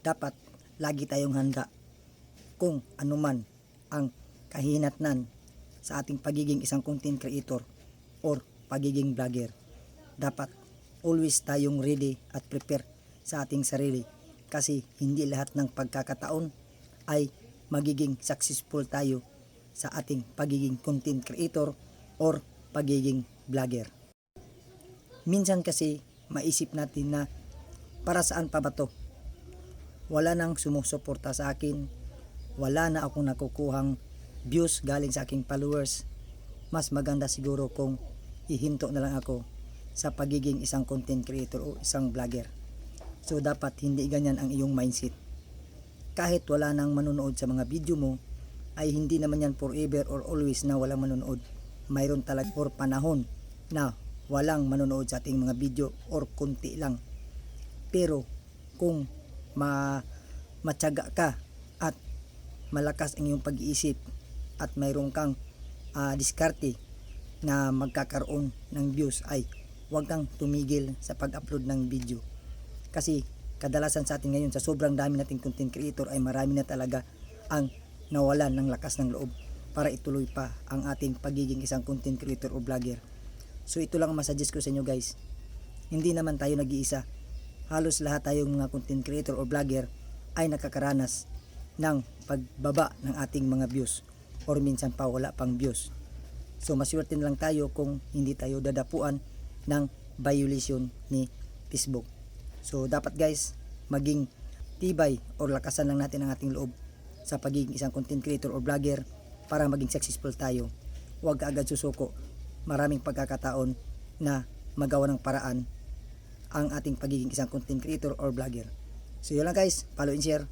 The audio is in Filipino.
dapat lagi tayong handa kung anuman ang kahinatnan sa ating pagiging isang content creator or pagiging vlogger. Dapat always tayong ready at prepare sa ating sarili kasi hindi lahat ng pagkakataon ay magiging successful tayo sa ating pagiging content creator or pagiging vlogger. Minsan kasi maisip natin na para saan pa ba to? Wala nang sumusuporta sa akin, wala na akong nakukuhang views galing sa aking followers. Mas maganda siguro kung ihinto na lang ako sa pagiging isang content creator o isang vlogger. So dapat hindi ganyan ang iyong mindset. Kahit wala nang manonood sa mga video mo, ay hindi naman yan forever or always na walang manonood. Mayroon talaga or panahon na walang manonood sa ating mga video or kunti lang. Pero kung ma matyaga ka at malakas ang iyong pag-iisip at mayroon kang ah, diskarte na magkakaroon ng views ay huwag kang tumigil sa pag-upload ng video. Kasi kadalasan sa atin ngayon sa sobrang dami nating content creator ay marami na talaga ang nawalan ng lakas ng loob para ituloy pa ang ating pagiging isang content creator o vlogger. So ito lang ang masasuggest ko sa inyo guys. Hindi naman tayo nag-iisa. Halos lahat tayong mga content creator o vlogger ay nakakaranas ng pagbaba ng ating mga views or minsan pa wala pang views. So maswerte na lang tayo kung hindi tayo dadapuan ng violation ni Facebook. So dapat guys, maging tibay or lakasan lang natin ang ating loob sa pagiging isang content creator or vlogger para maging successful tayo. Huwag agad susuko. Maraming pagkakataon na magawa ng paraan ang ating pagiging isang content creator or vlogger. So yun lang guys, follow and share.